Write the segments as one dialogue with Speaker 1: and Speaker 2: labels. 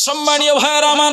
Speaker 1: সম্মানীয় ভাইয়ের আমার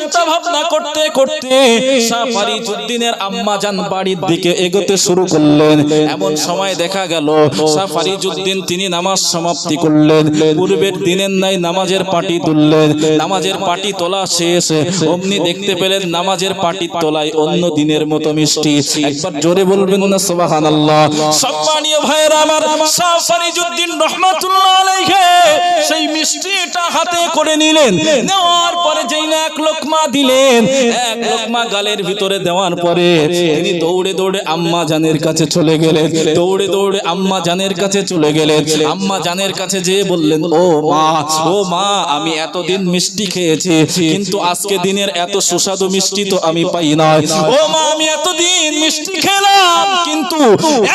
Speaker 1: চিন্তা ভাবনা করতে করতে শাহ ফরিজউদ্দিনের আম্মা জান বাড়ির দিকে এগোতে শুরু করলেন। এমন সময় দেখা গেল শাহ ফরিজউদ্দিন তিনি নামাজ সমাপ্তি করলেন। পূর্বের দিনের নাই নামাজের পাটি তুললেন। নামাজের পাটি তোলা শেষ। অমনি দেখতে পেলেন নামাজের পাটির তোলায় অন্য দিনের মতো মিষ্টি। একবার জোরে বলবেন না, সুবহানাল্লাহ। সম্মানীয় ভাইয়েরা আমার শাহ ফরিজউদ্দিন রাহমাতুল্লাহ সেই মিষ্টিটা হাতে করে নিলেন। নেওয়ার পরে যেই না এক লোকমা দিলেন, এক লোকমা গালের ভিতরে দেওয়ার পরে তিনি দৌড়ে দৌড়ে আম্মা জানের কাছে চলে গেলেন। দৌড়ে দৌড়ে আম্মা জানের কাছে চলে গেলেন। আম্মা জানের কাছে যেয়ে বললেন, ও মা ও মা, আমি এতদিন মিষ্টি খেয়েছি, কিন্তু আজকে দিনের এত সুস্বাদু মিষ্টি তো আমি পাই না ও মা, আমি এতদিন মিষ্টি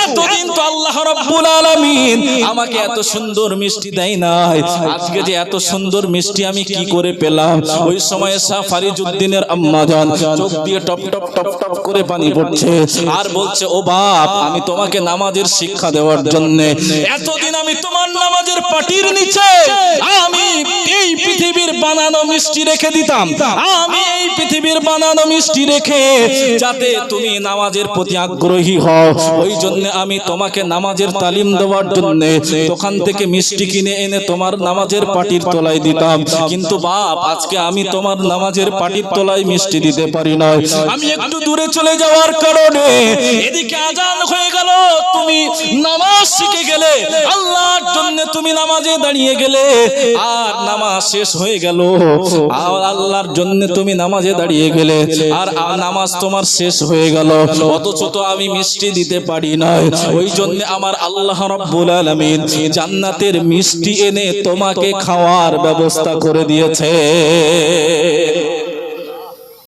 Speaker 1: এতদিন তো আল্লাহ রাব্বুল আলামিন আমাকে এত সুন্দর মিষ্টি দেয় নাই। আজকে যে এত সুন্দর মিষ্টি আমি কি করে পেলাম? ওই সময় আম্মা চোখ দিয়ে টপ টপ টপ টপ করে পানি পড়ছে আর বলছে, ও বাপ, আমি তোমাকে নামাজের শিক্ষা দেওয়ার জন্য এতদিন আমি তোমার নামাজের পাটির নিচে আমি এই পৃথিবীর বানানো মিষ্টি রেখে দিতাম। আমি এই পৃথিবীর বানানো মিষ্টি রেখে যাতে তুমি নামাজের প্রতি আগ্রহী হও। ওই জন্য আমি তোমাকে নামাজের তালিম দেওয়ার জন্য দোকান থেকে মিষ্টি কিনে এনে তোমার নামাজের পাটির তলায় দিতাম। কিন্তু বাপ, আজকে আমি তোমার নামাজের পাটির তলায় মিষ্টি দিতে পারি না আমি একটু দূরে চলে যাওয়ার কারণে এদিকে আজান হয়ে গেল। তুমি নামাজ শিখে গেলে আল্লাহর জন্য তুমি নামাজে দাঁড়িয়ে গেলে আর নামাজ শেষ হয়ে গেল। আর আল্লাহর জন্য তুমি নামাজে দাঁড়িয়ে গেলে আর নামাজ তোমার শেষ হয়ে গেল। অথচ তো আমি মিষ্টি দিতে পারি না ওই জন্য আমার আল্লাহ রাব্বুল আলামিন জান্নাতের মিষ্টি এনে তোমাকে খাওয়ার ব্যবস্থা করে দিয়েছে।